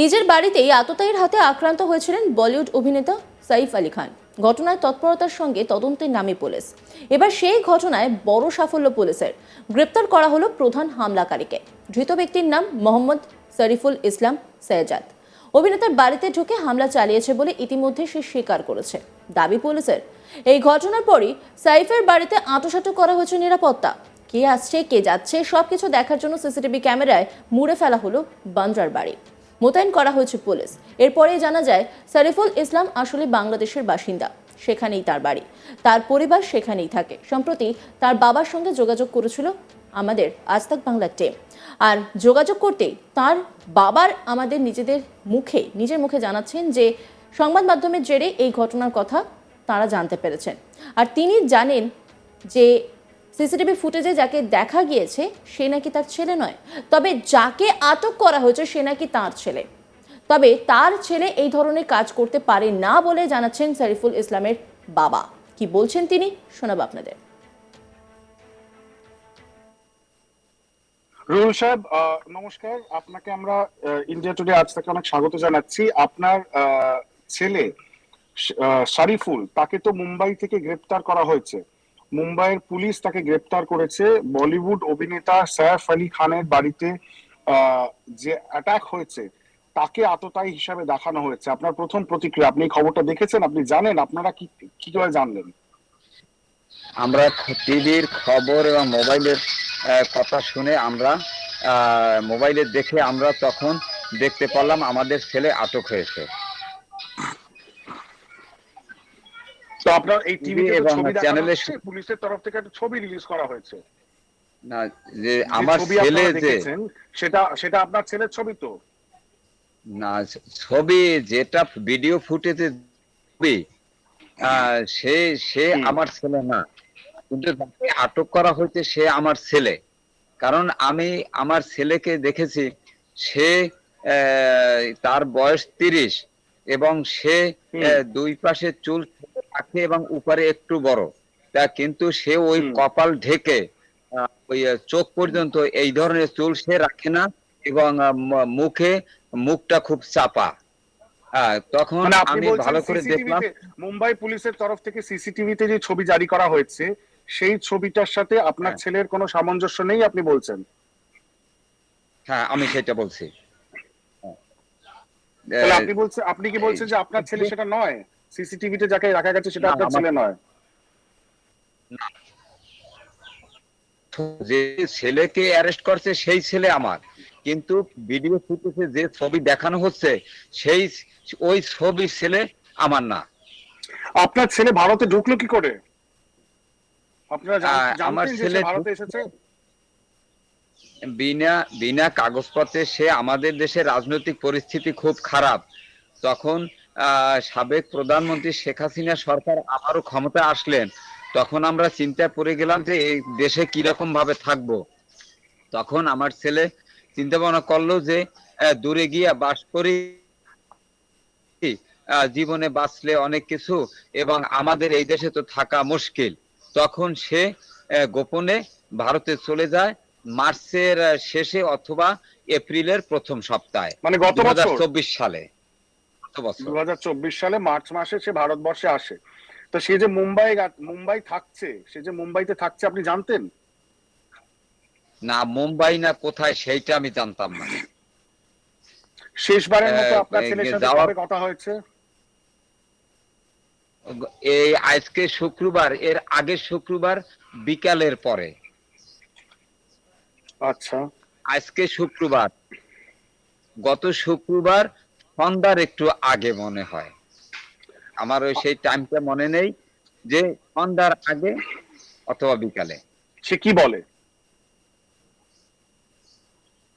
নিজের বাড়িতেই আততায়ীর হাতে আক্রান্ত হয়েছিলেন বলিউড অভিনেতা সাইফ আলী খান। ঘটনায় তৎপরতার সঙ্গে তদন্তের নামে পুলিশ। এবার সেই ঘটনায় বড় সাফল্য পুলিশের। গ্রেপ্তার করা হলো প্রধান হামলাকারীকে। ধৃত ব্যক্তির নাম মোহাম্মদ শরীফুল ইসলাম সৈয়জাদ। অভিনেতার বাড়িতে ঢুকে হামলা চালিয়েছে বলে ইতিমধ্যে সে স্বীকার করেছে। দাবি পুলিশের। এই ঘটনার পরই সাইফের বাড়িতে আঁটোসাঁটো করা হয়েছে নিরাপত্তা। কে আসছে, কে যাচ্ছে, সবকিছু দেখার জন্য সিসিটিভি ক্যামেরায় মুড়ে ফেলা হলো বান্দ্রার বাড়ি। মোতায়েন করা হয়েছে পুলিশ। এরপরেই জানা যায় শরীফুল ইসলাম আসলে বাংলাদেশের বাসিন্দা, সেখানেই তার বাড়ি। তার পরিবার সেখানেই থাকে। সম্প্রতি তার বাবার সঙ্গে যোগাযোগ করেছিল আমাদের আজতাক বাংলার টিম। আর যোগাযোগ করতে তার বাবার আমাদের নিজেদের মুখে, নিজের মুখে জানাচ্ছেন যে, সংবাদ মাধ্যমের জেরে এই ঘটনার কথা তারা জানতে পেরেছেন। আর তিনি জানেন যে সিসিটিভি ফুটেজে যাকে দেখা গিয়েছে, সে নাকি তার ছেলে নয়। তবে যাকে আটক করা হয়েছে, সে নাকি তার ছেলে। তবে তার ছেলে এই ধরনের কাজ করতে পারে না বলে জানাচ্ছেন শরীফুল ইসলামের বাবা। কি বলছেন তিনি, শোনাবো আপনাদের। রুহুল সাহেব নমস্কার। আপনাকে আমরা ইন্ডিয়া টুডে আজ থেকে অনেক স্বাগত জানাচ্ছি। আপনার ছেলে শারিফুল তাকে তো মুম্বাই থেকে গ্রেপ্তার করা হয়েছে। মুম্বাইয়ের পুলিশ তাকে গ্রেপ্তার করেছে। বলিউড অভিনেতা সৈফ আলী খানের বাড়িতে যে অ্যাটাক হয়েছে, তাকে আততায়ী হিসাবে দেখানো হয়েছে। আপনার প্রথম প্রতিক্রিয়া, আপনি খবরটা দেখেছেন? আপনি জানেন? আপনারা কি কি করে জানলেন? আমরা টিভির খবর এবং মোবাইলের কথা শুনে আমরা মোবাইলে দেখে আমরা তখন দেখতে পারলাম আমাদের ছেলে আটক হয়েছে। আপনার এই টিভি এবং চ্যানেলে পুলিশের তরফ থেকে একটা ছবি রিলিজ করা হয়েছে। না যে আমার ছেলে যে সেটা সেটা আপনার ছেলের ছবি তো? না ছবি যেটা ভিডিও ফুটেজে ছবি সে সে আমার ছেলে না। কিন্তু যাকে আটক করা হয়েছে সে আমার ছেলে। কারণ আমি আমার ছেলেকে দেখেছি সে তার বয়স তিরিশ এবং সে দুই পাশে চুল রাখে এবং উপরে একটু বড়। তা কিন্তু সে ওই কপাল ঢেকে ওই চোখ পর্যন্ত এই ধরনের চুল সে রাখে না এবং মুখে মুখটা খুব চাপা। হ্যাঁ, তখন মানে আমি ভালো করে দেখলাম। মুম্বাই পুলিশের তরফ থেকে সিসিটিভিতে যে ছবি জারি করা হয়েছে সেই ছবিটার সাথে আপনার হ্যাঁ। ছেলের কোনো সামঞ্জস্য নেই আপনি বলছেন? হ্যাঁ আমি সেটা বলছি। হ্যাঁ। আপনি বলছেন আপনি কি বলছেন যে আপনার ছেলে সেটা নয়? সিসিটিভিতে যাকে রাখা গেছে সেটা আপনার ছেলে নয়। যে ছেলেকে অ্যারেস্ট করছে সেই ছেলে আমার। কিন্তু ভিডিও ফুটেজে যে ছবি দেখানো হচ্ছে সেই ওই ছবি ছেলে আমার না। আপনার ছেলে ভারতে ঢুকলো কি করে? আপনারা আমার ছেলে ভারতে এসেছে? বিনা বিনা কাগজপত্রে সে আমাদের দেশে রাজনৈতিক পরিস্থিতি খুব খারাপ। তখন সাবেক প্রধানমন্ত্রী শেখ হাসিনা সরকার আবারও ক্ষমতা আসলেন তখন আমরা চিন্তায় পড়ে গেলাম যে এই দেশে কীরকম ভাবে থাকব। তখন আমার ছেলে চিন্তা ভাবনা করল যে দূরে গিয়া বাস করি জীবনে বাঁচলে অনেক কিছু এবং আমাদের এই দেশে তো থাকা মুশকিল। তখন সে গোপনে ভারতে চলে যায় মার্চের শেষে অথবা এপ্রিলের প্রথম সপ্তাহে মানে গত হাজার বছর চব্বিশ সালে। দু সালে মার্চ মাসে সে ভারতবর্ষে আসে। তো সে যে মুম্বাই মুম্বাই থাকছে সে যে মুম্বাইতে থাকছে আপনি জানতেন? না মুম্বাই না কোথায় সেইটা আমি জানতাম না। শেষবারের মতো আপনার ছেলের সাথে কথা হয়েছে? এই আজকে শুক্রবার এর আগের শুক্রবার বিকালের পরে। আচ্ছা। আজকে শুক্রবার। গত শুক্রবার সন্ধ্যার একটু আগে মনে হয়। আমার ওই সেই টাইমটা মনে নেই যে সন্ধ্যার আগে অথবা বিকালে। সে কি বলে?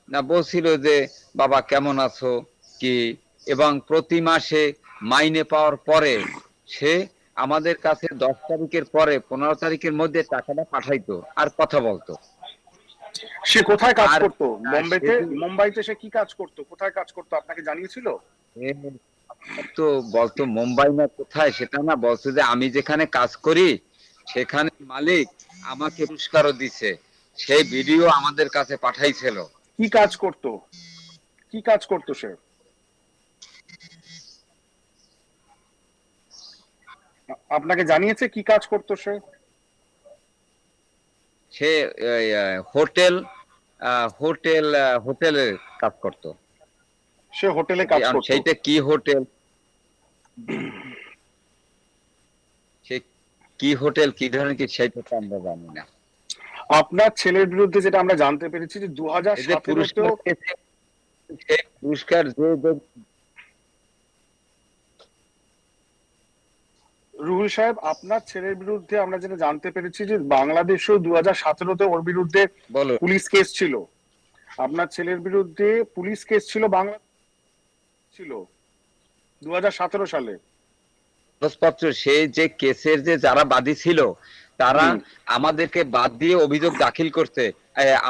না বলছিল যে বাবা কেমন আছো? কি? এবং প্রতি মাসে মাইনে পাওয়ার পরে সে আমাদের কাছে দশ তারিখের পরে পনেরো তারিখের মধ্যে টাকাটা পাঠাইতো আর কথা বলতো। সে কোথায় কাজ করত? মুম্বাইতে? মুম্বাইতে সে কি কাজ করত? কোথায় কাজ করত? আপনাকে জানিয়েছিল? তো বলতো মুম্বাই না কোথায় সেটা না বলতো যে আমি যেখানে কাজ করি সেখানে মালিক আমাকে পুরস্কারও দিছে। সেই ভিডিও আমাদের কাছে পাঠাইছিল। কি কাজ করতো? কি কাজ করতো সে? আপনাকে জানিয়েছে কি কাজ করতো সে? সে হোটেল হোটেল হোটেলে কাজ করতো। সে হোটেলে কাজ করতো। সেইটা কি হোটেল? সে কি হোটেল কি ধরনের কি সেইটা তো আমরা জানি না। আপনার ছেলের বিরুদ্ধে যেটা আমরা জানতে পেরেছি যে দু হাজার পুরস্কার যে রুহুল সাহেব আপনার ছেলের বিরুদ্ধে আমরা যেটা জানতে পেরেছি যে বাংলাদেশেও দু হাজার সতেরোতে ওর বিরুদ্ধে পুলিশ কেস ছিল। আপনার ছেলের বিরুদ্ধে পুলিশ কেস ছিল বাংলা ছিল দু হাজার সতেরো সালে। কাগজপত্র সেই যে কেসের যে যারা বাদী ছিল তারা আমাদেরকে বাদ দিয়ে অভিযোগ দাখিল করতে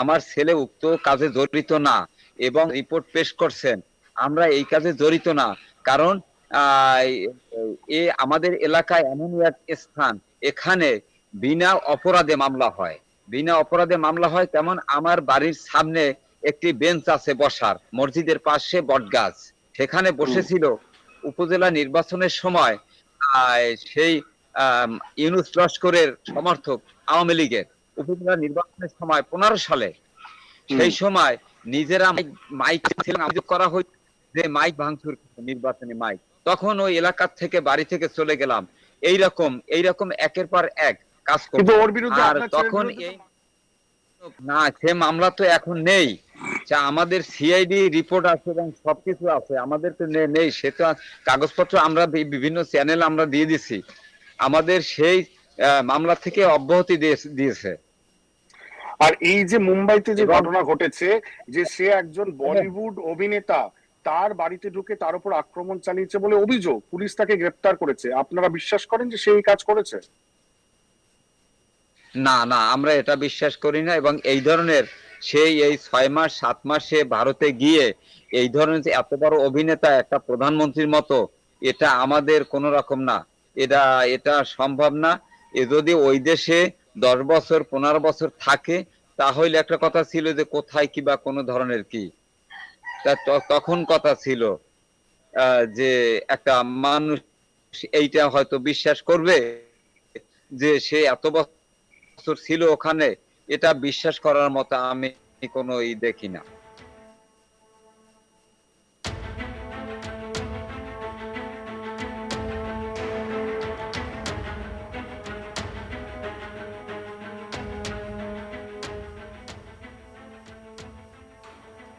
আমার ছেলে উক্ত কাজে জড়িত না এবং রিপোর্ট পেশ করছেন। আমরা এই কাজে জড়িত না কারণ এ আমাদের এলাকায় এমন এক স্থান এখানে বিনা অপরাধে মামলা হয়। বিনা অপরাধে মামলা হয় তেমন আমার বাড়ির সামনে একটি বেঞ্চ আছে বসার মসজিদের পাশে বটগাছ। সেখানে বসেছিল উপজেলা নির্বাচনের সময় আহ, সেই ইউনুস লস্করের সমর্থক আওয়ামী লীগের। উপজেলা নির্বাচনের সময় পনেরো সালে। সেই সময় নিজেরা মাইক মাইক ছিলেন অভিযোগ করা হয়েছে যে মাইক ভাঙচুর নির্বাচনী মাইক। তখন ওই এলাকার থেকে বাড়ি থেকে চলে গেলাম। এইরকম এইরকম একের পর এক কাজ বিরুদ্ধে আর তখন এই না সে মামলা তো এখন নেই। যা আমাদের সিআইডি রিপোর্ট আছে এবং সবকিছু আছে। আমাদের তো নেই। সে তো কাগজপত্র আমরা বিভিন্ন চ্যানেল আমরা দিয়ে দিছি। আমাদের সেই মামলা থেকে অব্যাহতি দিয়ে- দিয়েছে। আর এই যে মুম্বাইতে যে ঘটনা ঘটেছে যে সে একজন বলিউড অভিনেতা তার বাড়িতে ঢুকে তার উপর আক্রমণ চালিয়েছে বলে অভিযোগ। পুলিশ তাকে গ্রেপ্তার করেছে। আপনারা বিশ্বাস করেন যে সেই কাজ করেছে? না না, আমরা এটা বিশ্বাস করি না এবং এই ধরনের সেই এই ছয় মাস, সাত মাসে ভারতে গিয়ে এই ধরনের এত বড় অভিনেতা একটা প্রধানমন্ত্রীর মতো, এটা আমাদের কোন রকম না। এটা এটা সম্ভব না। এ যদি ওই দেশে দশ বছর, পনেরো বছর থাকে, তাহলে একটা কথা ছিল যে কোথায় কি বা কোনো ধরনের কি। তখন কথা ছিল যে একটা মানুষ এইটা হয়তো বিশ্বাস করবে যে সে এত বছর ছিল ওখানে, এটা বিশ্বাস করার মতো আমি কোনো ই দেখি না।